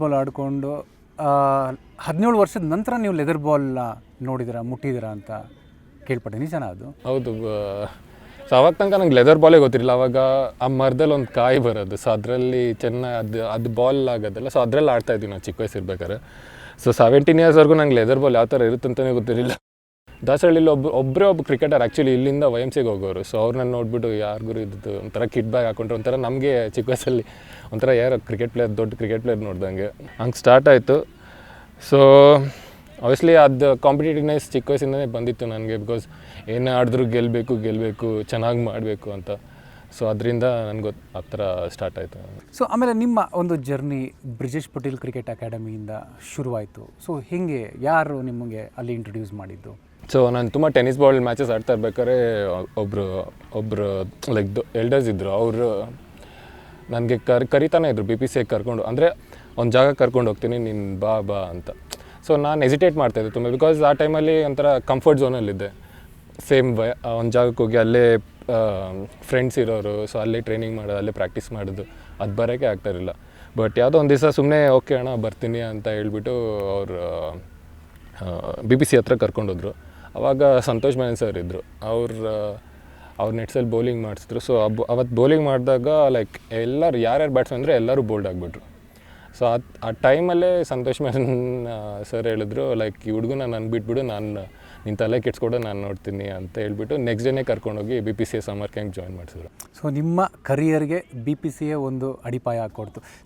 Ball ಆಡಿಕೊಂಡು ಹದಿನೇಳು ವರ್ಷದ ನಂತರ ನೀವು ಲೆದರ್ ಬಾಲ್ನ ನೋಡಿದಿರಾ ಮುಟ್ಟಿದ್ದೀರಾ ಅಂತ ಕೇಳ್ಪಟ್ಟೆ. ನಿಜನ ಅದು? ಹೌದು ಸೊ ಅವಾಗ ತನಕ ನಂಗೆ ಲೆದರ್ ಬಾಲೇ ಗೊತ್ತಿರಲಿಲ್ಲ. ಅವಾಗ ಆ ಮರದಲ್ಲಿ ಒಂದು ಕಾಯಿ ಬರೋದು. ಸೊ ಅದರಲ್ಲಿ ಚೆನ್ನಾಗಿ ಅದು ಅದು ಬಾಲ್ ಆಗೋದಲ್ಲ ಸೊ ಅದರಲ್ಲಿ ಆಡ್ತಾ ಇದ್ವಿ ನಾವು ಚಿಕ್ಕ ವಯಸ್ಸಿರ್ಬೇಕಾದ್ರೆ. ಸೊ ಸೆವೆಂಟೀನ್ ಇಯರ್ಸ್ವರೆಗೂ ನಂಗೆ ಲೆದರ್ ಬಾಲ್ ಯಾವ ಥರ ಇರುತ್ತಂತಲೇ ಗೊತ್ತಿರಲಿಲ್ಲ. ದಾಸಹಳ್ಳಿಲಿ ಒಬ್ಬ ಒಬ್ಬರೇ ಒಬ್ಬ ಕ್ರಿಕೆಟರ್ ಆ್ಯಕ್ಚುಲಿ ಇಲ್ಲಿಂದ ವೈ ಎಂ ಸಿಗೆ ಹೋಗೋರು. ಸೊ ಅವ್ರನ್ನ ನೋಡ್ಬಿಟ್ಟು ಯಾರಿಗೂ ಇದ್ದು ಒಂಥರ ಕಿಟ್ ಬ್ಯಾಗ್ ಹಾಕೊಂಡ್ರೆ, ಒಂಥರ ನಮಗೆ ಚಿಕ್ಕ ವಯಸ್ಸಲ್ಲಿ ಒಂಥರ ಯಾರೋ ಕ್ರಿಕೆಟ್ ಪ್ಲೇಯರ್ ದೊಡ್ಡ ಕ್ರಿಕೆಟ್ ಪ್ಲೇಯರ್ ನೋಡ್ದಂಗೆ. ಹಂಗೆ ಸ್ಟಾರ್ಟ್ ಆಯಿತು. ಸೊ ಆಬ್ವಿಯಸ್ಲಿ ಅದು ಕಾಂಪಿಟೇಟಿವ್ನೆಸ್ ಚಿಕ್ಕ ವಯಸ್ಸಿಂದನೇ ಬಂದಿತ್ತು ನನಗೆ ಬಿಕಾಸ್ ಏನೇ ಆಡಿದ್ರೂ ಗೆಲ್ಲಬೇಕು ಗೆಲ್ಲಬೇಕು ಚೆನ್ನಾಗಿ ಮಾಡಬೇಕು ಅಂತ. ಸೊ ಅದರಿಂದ ನನಗೆ ಆ ಥರ ಸ್ಟಾರ್ಟ್ ಆಯಿತು. ಸೊ ಆಮೇಲೆ ನಿಮ್ಮ ಒಂದು ಜರ್ನಿ ಬ್ರಿಜೇಶ್ ಪಟೇಲ್ ಕ್ರಿಕೆಟ್ ಅಕಾಡೆಮಿಯಿಂದ ಶುರುವಾಯಿತು. ಸೊ ಹೇಗೆ, ಯಾರು ನಿಮಗೆ ಅಲ್ಲಿ ಇಂಟ್ರೊಡ್ಯೂಸ್ ಮಾಡಿದ್ದು? ಸೊ ನಾನು ತುಂಬ ಟೆನ್ನಿಸ್ ಬಾಲ್ ಮ್ಯಾಚಸ್ ಆಡ್ತಾ ಇರ್ಬೇಕಾದ್ರೆ ಒಬ್ಬರು ಒಬ್ಬರು ಲೈಕ್ ಎಲ್ಡರ್ಸ್ ಇದ್ದರು ಅವರು ನನಗೆ ಕರ್, ಕರಿತಾನೆ ಇದ್ರು ಬಿ ಪಿ ಸಿ ಕರ್ಕೊಂಡು, ಅಂದರೆ ಒಂದು ಜಾಗ ಕರ್ಕೊಂಡು ಹೋಗ್ತೀನಿ, ನೀನು ಬಾ ಬಾ ಅಂತ. ಸೊ ನಾನು ಎಸಿಟೇಟ್ ಮಾಡ್ತಾಯಿದ್ದೆ ತುಂಬ ಬಿಕಾಸ್ ಆ ಟೈಮಲ್ಲಿ ಒಂಥರ ಕಂಫರ್ಟ್ ಝೋನಲ್ಲಿದ್ದೆ ಸೇಮ್ ವಯ ಒಂದು ಜಾಗಕ್ಕೆ ಹೋಗಿ ಅಲ್ಲೇ ಫ್ರೆಂಡ್ಸ್ ಇರೋರು ಸೊ ಅಲ್ಲೇ ಟ್ರೈನಿಂಗ್ ಮಾಡೋದು ಅಲ್ಲೇ ಪ್ರಾಕ್ಟೀಸ್ ಮಾಡೋದು, ಅದು ಬರೋಕ್ಕೆ ಆಗ್ತಾಯಿರಲಿಲ್ಲ ಬಟ್ ಯಾವುದೋ ಒಂದು ದಿವಸ ಸುಮ್ಮನೆ ಓಕೆ ಅಣ್ಣ, ಬರ್ತೀನಿ ಅಂತ ಹೇಳ್ಬಿಟ್ಟು ಅವರು ಬಿ ಪಿ ಸಿ ಹತ್ರ ಕರ್ಕೊಂಡೋದ್ರು ಅವಾಗ ಸಂತೋಷ್ ಮ್ಯಾನ್ ಸರ್ ಇದ್ದರು ಅವ್ರ ಅವ್ರ ನೆಟ್ಸಲ್ಲಿ ಬೌಲಿಂಗ್ ಮಾಡಿಸಿದ್ರು. ಸೊ ಅಬ್ ಅವತ್ತು ಬೌಲಿಂಗ್ ಮಾಡಿದಾಗ ಲೈಕ್ ಎಲ್ಲರೂ, ಯಾರ್ಯಾರು ಬ್ಯಾಟ್ಸ್ಮನ್ ಅಂದರೆ ಎಲ್ಲರೂ ಬೋಲ್ಡ್ ಆಗಿಬಿಟ್ರು. ಸೊ ಆ ಆ ಟೈಮಲ್ಲೇ ಸಂತೋಷ್ ಮ್ಯಾನ್ ಸರ್ ಹೇಳಿದ್ರು ಲೈಕ್ ಈ ಹುಡುಗನ ನಾನು ಬಿಟ್ಬಿಡು, ನಾನು ನಿನ್ನ ತಲೆ ಕೆಡ್ಸ್ಕೊಡೋ, ನಾನು ನೋಡ್ತೀನಿ ಅಂತ ಹೇಳ್ಬಿಟ್ಟು ನೆಕ್ಸ್ಟ್ ಡೇನೇ ಕರ್ಕೊಂಡೋಗಿ B P C A summer camp join ಮಾಡಿಸಿದ್ರು. ಸೊ ನಿಮ್ಮ ಕರಿಯರ್ಗೆ ಬಿ ಪಿ ಸಿ ಎ ಒಂದು ಅಡಿಪಾಯ ಹಾಕ್ಕೊಡ್ತು.